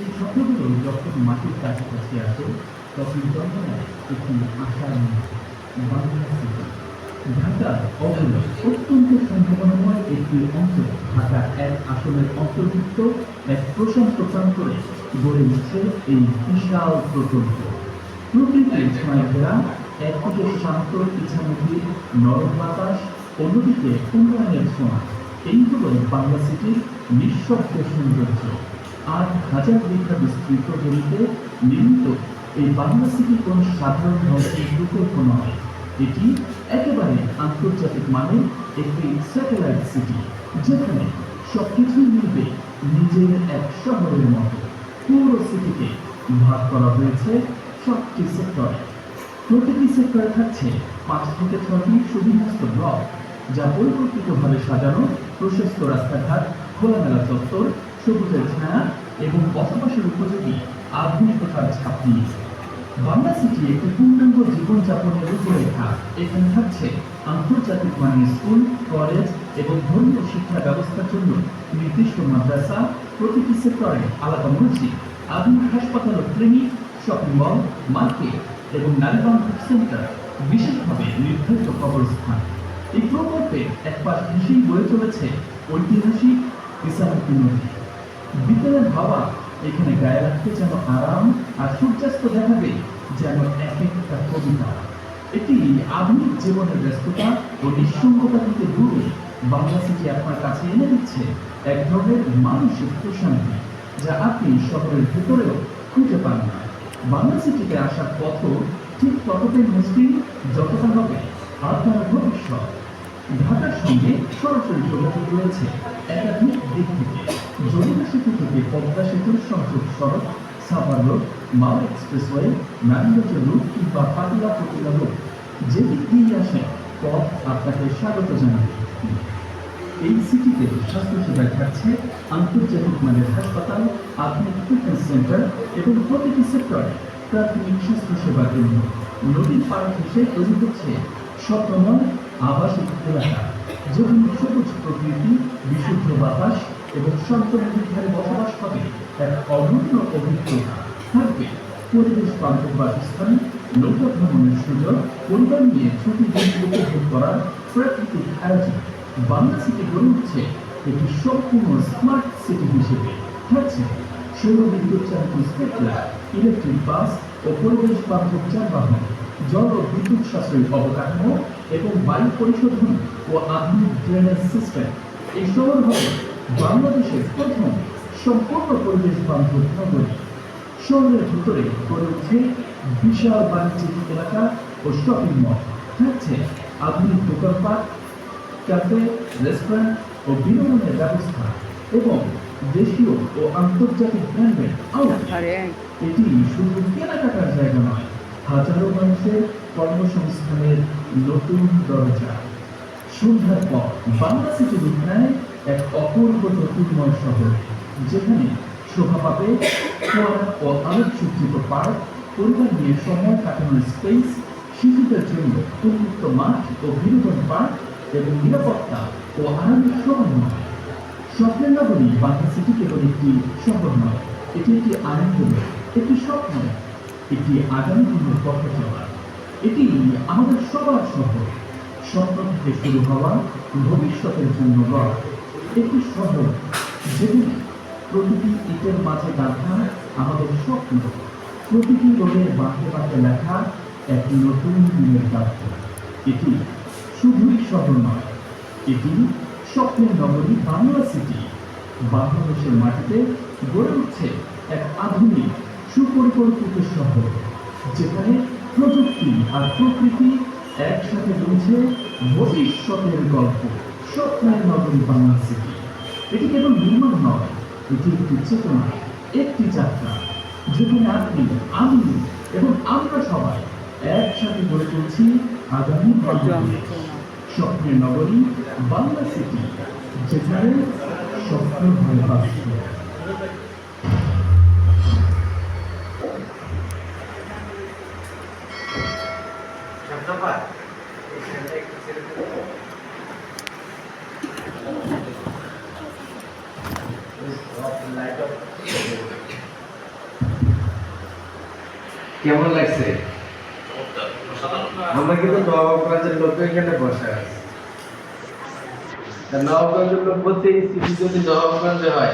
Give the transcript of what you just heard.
এই স্বপ্নগুলো যখন মাটির কাছাকাছি আসে, তখন নেয় একটি আশার ঢাকা অবৈধ অত্যন্ত সম্ভাবনাময় একটি অঞ্চল ঢাকা এক আসনের অন্তর্ভুক্ত, এক প্রশান্ত প্রান্তরে গড়ে উঠছে এই বিশাল প্রকল্প। প্রকৃতির ছায়া ঘেরা একদিকে শান্ত, ইচ্ছামুখী, নরম বাতাস, অন্যদিকে উন্নয়নের ছোঁয়া এই হল বাংলা সিটির নিঃশব্দ সৌন্দর্য। আর হাজার বিঘা বিস্তৃত জমিতে নির্মিত এই বাংলা সিটি কোনো সাধারণ ধরনের প্রকল্প নয়। এটি একেবারে আন্তর্জাতিক মানের একটি স্যাটেলাইট সিটি যেখানে সবকিছুই মিলবে নিজের এক শহরের মতো। পুরো সিটিকে ভাগ করা হয়েছে সাতটি সেক্টরে প্রতিটি সেক্টরে থাকছে পাঁচ থেকে ছয়টি সুবিন্যস্ত ব্লক যা পরিকল্পিতভাবে সাজানো প্রশস্ত রাস্তাঘাট, খোলামেলা চত্বর, সবুজের ছায়া এবং বসবাসের উপযোগী আধুনিকতার ছাপ নিয়ে বাংলা সিটি একটি পূর্ণাঙ্গ জীবনযাপনের রূপরেখা। এখানে থাকছে আন্তর্জাতিক মানের স্কুল, কলেজ এবং ধর্মীয় শিক্ষা ব্যবস্থার জন্য নির্দিষ্ট মাদ্রাসা, প্রতিটি সেক্টরে আলাদা মসজিদ, আধুনিক হাসপাতাল ও ক্লিনিক শপিং মল মার্কেট এবং নারীবান্ধব সেন্টার বিশেষভাবে নির্ধারিত কবরস্থান। এই প্রকল্পে একবার ঘেঁষেই বয়ে চলেছে ঐতিহাসিক ইসামতি নদী বিকেলের হাওয়া এখানে গায়ে রাখতে যেন আরাম আর সূর্যাস্ত দেখাবে যেন এক একটা কবিতা। এটি আধুনিক জীবনের ব্যস্ততা ও নিঃসঙ্গতা থেকে দূরে। বাংলা সিটি আপনার কাছে এনে দিচ্ছে এক ধরনের মানসিক প্রশান্তি যা আপনি শহরের ভেতরেও খুঁজে পান না। বাংলা সিটিতে আসার পথ ঠিক ততটাই মুশকিল যতটা হবে আপনার ভবিষ্যৎ। ঢাকার সঙ্গে সরাসরি যোগাযোগ রয়েছে একাধিক দিক থেকে। পদ্মা সেতুর সংযোগ সড়ক, Savar road Mawa expressway Narayanganj route কিংবা পাটিলা পটিলা রোড। যে দিক দিয়েই আসেন, পথ আপনাকে স্বাগত জানাবে। এই সিটিতে স্বাস্থ্যসেবায় থাকছে আন্তর্জাতিক মানের হাসপাতাল, আধুনিক ফিটনেস সেন্টার এবং প্রতিটি সেক্টরে প্রাথমিক স্বাস্থ্যসেবার জন্য নদীর পাড় ঘেঁষে তৈরি হচ্ছে স্বপ্নময় আবাসিক এলাকা, যেখানে সবুজ প্রকৃতি, বিশুদ্ধ বাতাস এবং শান্ত নদীর ধারে বসবাস হবে এক অনন্য অভিজ্ঞতা থাকবে। পরিবেশ বান্ধব বাসস্থান নৌকা ভ্রমণের সুযোগ, পরিবার নিয়ে ছুটি উপভোগ করার প্রাকৃতিক আয়োজন। বাংলা সিটি গড়ে উঠছে একটি সম্পূর্ণ স্মার্ট সিটি হিসেবে। থাকছে সৌর বিদ্যুৎ চালিত স্পেটলার ইলেকট্রিক বাস ও পরিবেশ বান্ধব যানবাহন, জল ও বিদ্যুৎ সাশ্রয়ী অবকাঠামো এবং বায়ু পরিশোধন ও আধুনিক ড্রেনেজ সিস্টেম এই শহর হবে বাংলাদেশের প্রথম সম্পূর্ণ পরিবেশ বান্ধব নগরী। শহরের ভিতরে গড়ে উঠছে বিশাল বাণিজ্যিক এলাকা ও শপিং মল থাকছে আধুনিক দোকানপাট ক্যাফে রেস্টুরেন্ট ও বিনোদনের ব্যবস্থা এবং দেশীয় ও আন্তর্জাতিক ব্র্যান্ডের এটি শুধু কেনাকাটার জায়গা নয় হাজারো মানুষের কর্মসংস্থানের নতুন দরজা। সন্ধ্যার পর বাংলা সিটি এক অপূর্ব জ্যোতির্ময় শহর, যেখানে শোভা পাবে ও আলোকসজ্জিত পার্ক, পরিবার নিয়ে সময় কাটানোর স্পেস শিশুদের জন্য উন্মুক্ত মাঠ ও বিনোদন পার্ক এবং নিরাপত্তা ও আরামের সমন্বয় স্বপ্নের নগরী বাংলা সিটি কেবল একটি শহর নয়, এটি একটি আনন্দ, একটি স্বপ্ন এটি আগামী দিনের পথ চলা। এটি আমাদের সবার শহর। স্বপ্ন থেকে শুরু হওয়া ভবিষ্যতের জন্য গড় একটি শহর যেখানে প্রতিটি ইটের মাঝে গাঁথা আমাদের স্বপ্ন। প্রতিটি রোডের বাঁকে বাঁকে লেখা এক নতুন দিনের বাক্য এটি শুধুই শহর নয়, এটি স্বপ্নের নগরী বাংলা সিটি বাংলাদেশের মাটিতে গড়ে উঠছে এক আধুনিক, সুপরিকল্পিত শহর, যেখানে প্রযুক্তি আর প্রকৃতি একসাথে বলছে ভবিষ্যতের গল্প। স্বপ্নের মতন বাংলা সিটি এটি কেবল নির্মাণ নয়, এটি একটি চেতনা, একটি যাত্রা, যেখানে আপনি, আমি এবং আমরা সবাই একসাথে গড়ে তুলছি আগামী স্বপ্নের নগরী বাংলা সিটি যেখানে স্বপ্ন ভয় বাস্তব। কেমন লাগছে? আমরা কিন্তু নবাবগঞ্জের লোক এখানে বসে আছি। নবাবগঞ্জের লোক বলতে যদি নবাবগঞ্জে হয়